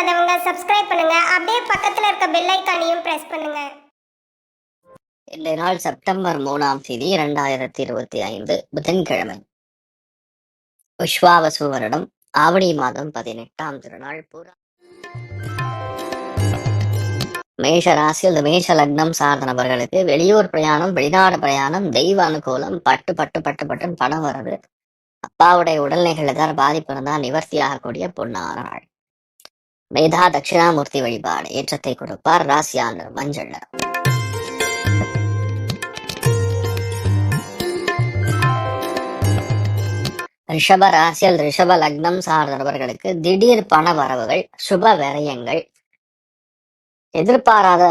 பண்ணாதவங்க சப்ஸ்கிரைப் பண்ணுங்க. அப்படியே பக்கத்துல இருக்க பெல் ஐக்கானையும் பிரஸ் பண்ணுங்க. இன்றைய நாள் செப்டம்பர் மூணாம் தேதி இரண்டாயிரத்தி இருபத்தி ஐந்து புதன்கிழமை. விஸ்வாவசு வருடம் ஆவணி மாதம் பதினெட்டாம் திருநாள் பூரா. மேஷ ராசி அல்லது மேஷ லக்னம் சார்ந்த நபர்களுக்கு வெளியூர் பிரயாணம் வெளிநாடு பிரயாணம் தெய்வ அனுகூலம் பட்டு பட்டு பட்டு பட்டுன்னு பணம் வருது அப்பாவுடைய உடல்நிலைகள் ஏதாவது பாதிப்பு இருந்தால் நிவர்த்தியாகக்கூடிய பொன்னான நாள் மேதா தட்சிணாமூர்த்தி வழிபாடு ஏற்றத்தை கொடுப்பார் ராசியாளர் மஞ்சள். ரிஷப ராசியல் ரிஷப லக்னம் சார்ந்தவர்களுக்கு திடீர் பண வரவுகள் சுப விரயங்கள் எதிர்பாராத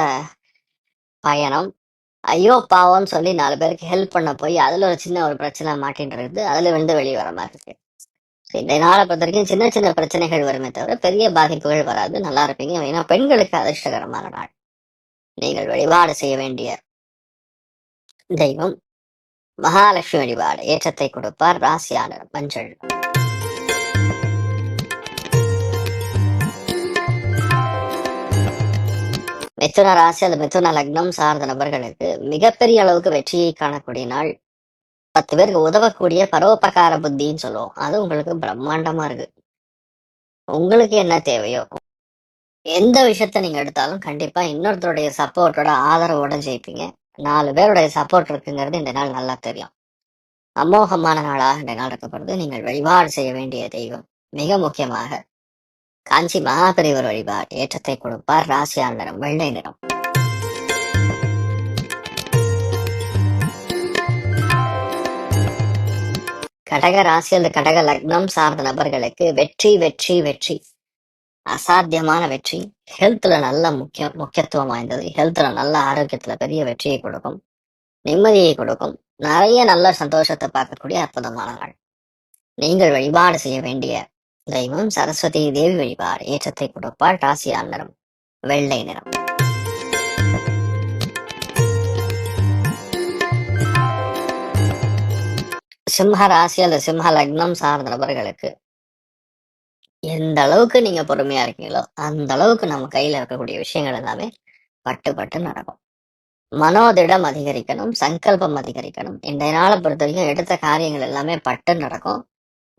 பயணம். ஐயோ பாவம்னு சொல்லி நாலு பேருக்கு ஹெல்ப் பண்ண போய் அதுல ஒரு சின்ன ஒரு பிரச்சனை மாட்டின்னு இருக்குது அதுல வந்து வெளியே வர மாதிரி இருக்கு. இந்த நாளை பொறுத்த வரைக்கும் சின்ன சின்ன பிரச்சனைகள் வருமே தவிர பெரிய பாதிப்புகள் வராது. நல்லா இருப்பீங்க. ஏன்னா பெண்களுக்கு அதிர்ஷ்டகரமான நாள். நீங்கள் வழிபாடு செய்ய வேண்டிய தெய்வம் மகாலட்சுமி வழிபாடு. ஏற்றத்தை கொடுப்பார் ராசியாளர் மஞ்சள். மிதுன ராசி அல்லது மிதுன லக்னம் சார்ந்த நபர்களுக்கு மிகப்பெரிய அளவுக்கு வெற்றியை காணக்கூடிய நாள் பத்து பேருக்கு உதவக்கூடிய பரோபகார புத்தின்னு சொல்லுவோம். அது உங்களுக்கு பிரம்மாண்டமா இருக்கு. உங்களுக்கு என்ன தேவையோ எந்த விஷயத்த நீங்க எடுத்தாலும் கண்டிப்பா இன்னொருத்தருடைய சப்போர்ட்டோட ஆதரவோட ஜெயிப்பீங்க. நாலு பேருடைய சப்போர்ட் இருக்குங்கிறது இந்த நாள் நல்லா தெரியும். அமோகமான நாளாக இந்த நாள் இருக்கப்படுது நீங்கள் வழிபாடு செய்ய வேண்டிய தெய்வம் மிக முக்கியமாக. காஞ்சி மகாபெரிவர் வழிபாடு ஏற்றத்தை கொடுப்பார். ராசியால் நிறம் வெள்ளை நிறம். கடக ராசி அல்லது கடக லக்னம் சார்ந்த நபர்களுக்கு வெற்றி வெற்றி வெற்றி. அசாத்தியமான வெற்றி. ஹெல்த்ல நல்ல முக்கிய முக்கியத்துவம் வாய்ந்தது. ஹெல்த்ல நல்ல ஆரோக்கியத்துல பெரிய வெற்றியை கொடுக்கும். நிம்மதியை கொடுக்கும். நிறைய நல்ல சந்தோஷத்தை பார்க்கக்கூடிய அற்புதமான நாள் நீங்கள் வழிபாடு செய்ய வேண்டிய தெய்வம் சரஸ்வதி தேவி வழிபாடு. ஏற்றத்தை கொடுப்பாள் ராசியால் நிறம் வெள்ளை நிறம். சிம்ம ராசி அல்லது சிம்ம லக்னம் சார்ந்த நபர்களுக்கு எந்த அளவுக்கு நீங்க பொறுமையா இருக்கீங்களோ அந்த அளவுக்கு நம்ம கையில இருக்கக்கூடிய விஷயங்கள் எல்லாமே பட்டு பட்டு நடக்கும். மனோதிடம் அதிகரிக்கணும் சங்கல்பம் அதிகரிக்கணும். இன்றைய நாளை பொறுத்த வரைக்கும் எடுத்த காரியங்கள் எல்லாமே பட்டு நடக்கும்.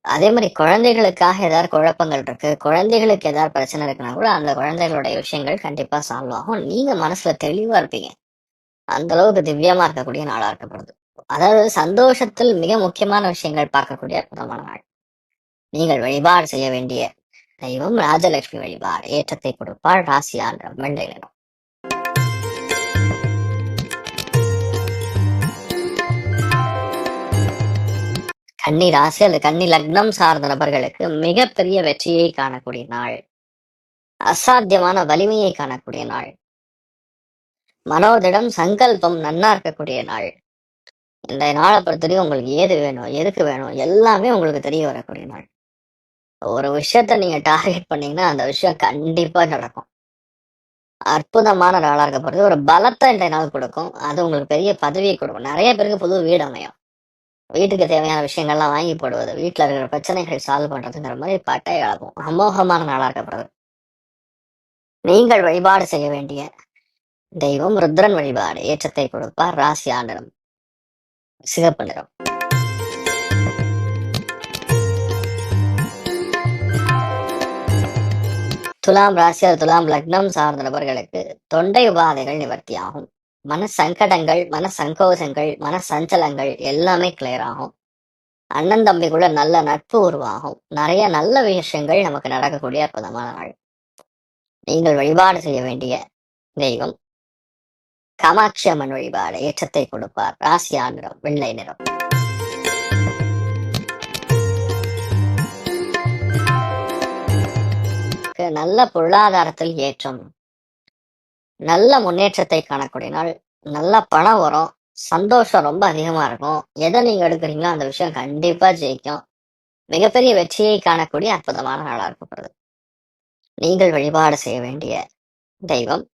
அதே மாதிரி குழந்தைகளுக்காக ஏதாவது குழப்பங்கள் இருக்கு குழந்தைகளுக்கு ஏதாவது பிரச்சனை இருக்குன்னா கூட அந்த குழந்தைகளுடைய விஷயங்கள் கண்டிப்பா சால்வ் ஆகும். நீங்க மனசுல தெளிவா இருப்பீங்க. அந்த அளவுக்கு திவ்யமா இருக்கக்கூடிய நாளா இருக்கப்படுது அதாவது சந்தோஷத்தில் மிக முக்கியமான விஷயங்கள் பார்க்கக்கூடிய அற்புதமான நாள். நீங்கள் வழிபாடு செய்ய வேண்டிய தெய்வம் ராஜலட்சுமி வழிபாடு. ஏற்றத்தை கொடுப்பாள் ராசியால் வெள்ளை நிறம் கன்னி ராசி அல்லது கன்னி லக்னம் சார்ந்த நபர்களுக்கு மிகப்பெரிய வெற்றியை காணக்கூடிய நாள். அசாத்தியமான வலிமையை காணக்கூடிய நாள். மனோதிடம் சங்கல்பம் நன்னா இருக்கக்கூடிய நாள். இந்த நாளை பொறுத்தவரைக்கும் உங்களுக்கு ஏது வேணும் எதுக்கு வேணும் எல்லாமே உங்களுக்கு தெரிய வரக்கூடிய நாள். ஒரு விஷயத்த நீங்க டார்கெட் பண்ணீங்கன்னா அந்த விஷயம் கண்டிப்பா நடக்கும். அற்புதமான நாளா இருக்க போறது. ஒரு பலத்தை இன்றைய நாள் கொடுக்கும். அது உங்களுக்கு பெரிய பதவியை கொடுக்கும். நிறைய பேருக்கு புது வீடு அமையும். வீட்டுக்கு தேவையான விஷயங்கள்லாம் வாங்கி போடுவது வீட்டுல இருக்கிற பிரச்சனைகள் சால்வ் பண்றதுங்கிற மாதிரி பட்டை இழக்கும் அமோகமான நாளா இருக்கப்படுது நீங்கள் வழிபாடு செய்ய வேண்டிய தெய்வம் ருத்ரன் வழிபாடு. ஏற்றத்தை கொடுப்பார். ராசி ஆண்டனம். சிகப்பு நிறம் துலாம் ராசி துலாம் லக்னம் சார்ந்த நபர்களுக்கு தொண்டை உபாதைகள் நிவர்த்தியாகும். மன சங்கடங்கள் மன சங்கோசங்கள் மன சஞ்சலங்கள் எல்லாமே கிளியர் ஆகும். அண்ணன் தம்பிக்குள்ள நல்ல நட்பு உருவாகும். நிறைய நல்ல விஷயங்கள் நமக்கு நடக்கக்கூடிய அற்புதமான நாள். நீங்கள் வழிபாடு செய்ய வேண்டிய தெய்வம் காமாட்சி அம்மன் வழிபாடு ஏற்றத்தை கொடுப்பார். ராசியா நிறம் வெள்ளை நிறம். நல்ல பொருளாதாரத்தில் ஏற்றம். நல்ல முன்னேற்றத்தை காணக்கூடிய நாள் நல்ல பணம் வரும். சந்தோஷம் ரொம்ப அதிகமா இருக்கும். எதை நீங்க எடுக்கிறீங்களோ அந்த விஷயம் கண்டிப்பா ஜெயிக்கும். மிகப்பெரிய வெற்றியை காணக்கூடிய அற்புதமான நாளா இருக்கப்படுது நீங்கள் வழிபாடு செய்ய வேண்டிய தெய்வம்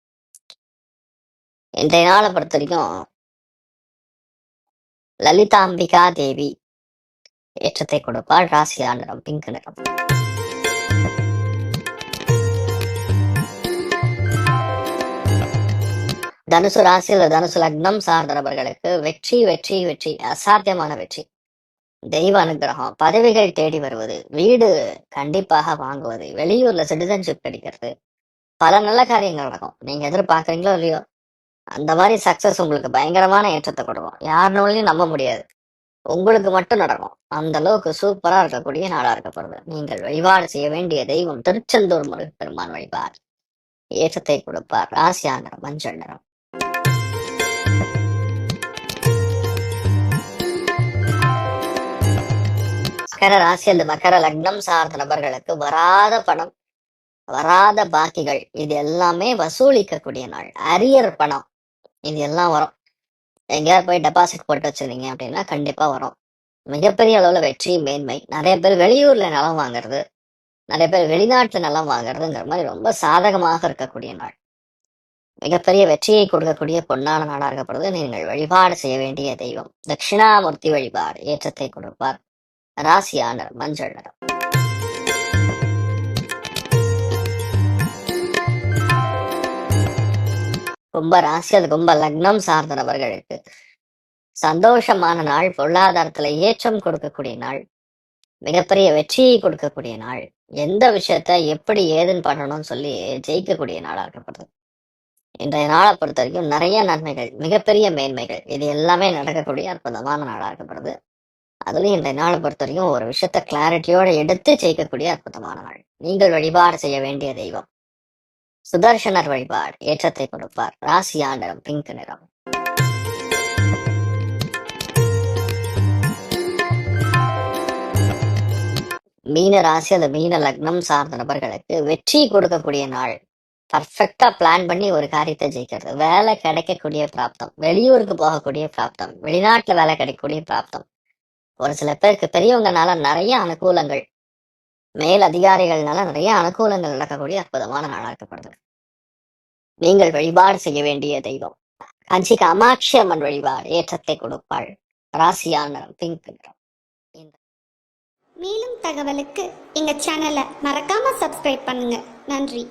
இன்றைய நாளை பொறுத்த வரைக்கும் லலிதாம்பிகா தேவி ஏற்றத்தை கொடுப்பாள் ராசியா நிறம் பிங்க் நிறம். தனுசு ராசியில் தனுசு லக்னம் சார்ந்த நபர்களுக்கு வெற்றி வெற்றி வெற்றி அசாத்தியமான வெற்றி. தெய்வ அனுகிரகம் பதவிகள் தேடி வருவது வீடு கண்டிப்பாக வாங்குவது வெளியூர்ல சிட்டிசன்ஷிப் கிடைக்கிறது. பல நல்ல காரியங்கள் நடக்கும். நீங்க எதிர்பார்க்குறீங்களோ இல்லையோ அந்த மாதிரி சக்சஸ் உங்களுக்கு பயங்கரமான ஏற்றத்தை கொடுக்கும். யாருனாலையும் நம்ப முடியாது. உங்களுக்கு மட்டும் நடக்கும். அந்த அளவுக்கு சூப்பரா இருக்கக்கூடிய நாளா இருக்கப்படுது. நீங்கள் வழிபாடு செய்ய வேண்டிய தெய்வம் திருச்செந்தூர் முருகப்பெருமான் வழிபாடு. ஏற்றத்தை கொடுப்பார். ராசியா நிறம் மஞ்சள் நிறம். மகர ராசி அந்த மகர லக்னம் சார்ந்த நபர்களுக்கு வராத பணம் வராத பாக்கிகள் இது எல்லாமே வசூலிக்கக்கூடிய நாள். அரியர் பணம். இது எல்லாம் வரும். எங்கேயாவது போய் டெபாசிட் போட்டு வச்சிருந்தீங்க அப்படின்னா கண்டிப்பா வரும். மிகப்பெரிய அளவுல வெற்றி மேன்மை. நிறைய பேர் வெளியூர்ல நிலம் வாங்குறது நிறைய பேர் வெளிநாட்டுல நிலம் வாங்குறதுங்கிற மாதிரி ரொம்ப சாதகமாக இருக்கக்கூடிய நாள். மிகப்பெரிய வெற்றியை கொடுக்கக்கூடிய பொன்னான நாடா இருக்கப்படுது நீங்கள் வழிபாடு செய்ய வேண்டிய தெய்வம். தட்சிணாமூர்த்தி வழிபாடு ஏற்றத்தை கொடுப்பார். ராசியானர் மஞ்சள் நிறம். கும்ப ராசி அது கும்ப லக்னம் சார்ந்தவர்களுக்கு சந்தோஷமான நாள் பொருளாதாரத்துல ஏற்றம் கொடுக்கக்கூடிய நாள் மிகப்பெரிய வெற்றியை கொடுக்கக்கூடிய நாள் எந்த விஷயத்த எப்படி ஏதுன்னு பண்ணணும்னு சொல்லி ஜெயிக்கக்கூடிய நாளாக இருக்கப்படுது இன்றைய நாளை பொறுத்த வரைக்கும் நிறைய நன்மைகள் மிகப்பெரிய மேன்மைகள் இது எல்லாமே நடக்கக்கூடிய அற்புதமான நாளாக இருக்கப்படுது. அதுலயும் இன்றைய நாளை பொறுத்த வரைக்கும் ஒரு விஷயத்த கிளாரிட்டியோட எடுத்து ஜெயிக்கக்கூடிய அற்புதமான நாள். நீங்கள் வழிபாடு செய்ய வேண்டிய தெய்வம். சுதர்சனர் வழிபாடு ஏற்றத்தை கொடுப்பார். ராசியா நிறம் பிங்க் நிறம். மீன ராசி அந்த மீன லக்னம் சார்ந்த நபர்களுக்கு வெற்றி கொடுக்கக்கூடிய நாள். பர்ஃபெக்டா பிளான் பண்ணி ஒரு காரியத்தை ஜெயிக்கிறது. வேலை கிடைக்கக்கூடிய பிராப்தம். வெளியூருக்கு போகக்கூடிய பிராப்தம். வெளிநாட்டுல வேலை கிடைக்கக்கூடிய பிராப்தம். ஒரு சில பேருக்கு பெரியவங்கனால நிறைய அனுகூலங்கள். மேல் அதிகாரிகள்னால நிறைய அனுகூலங்கள் நடக்கக்கூடிய அற்புதமான நாளாக இருக்கப்படுது. நீங்கள் வழிபாடு செய்ய வேண்டிய தெய்வம். காஞ்சி காமாட்சி அம்மன் வழிபாடு ஏற்றத்தை கொடுப்பாள். ராசியான நிறம் பிங்க் நிறம். மேலும் தகவலுக்கு எங்க சேனலை மறக்காம சப்ஸ்கிரைப் பண்ணுங்க. நன்றி.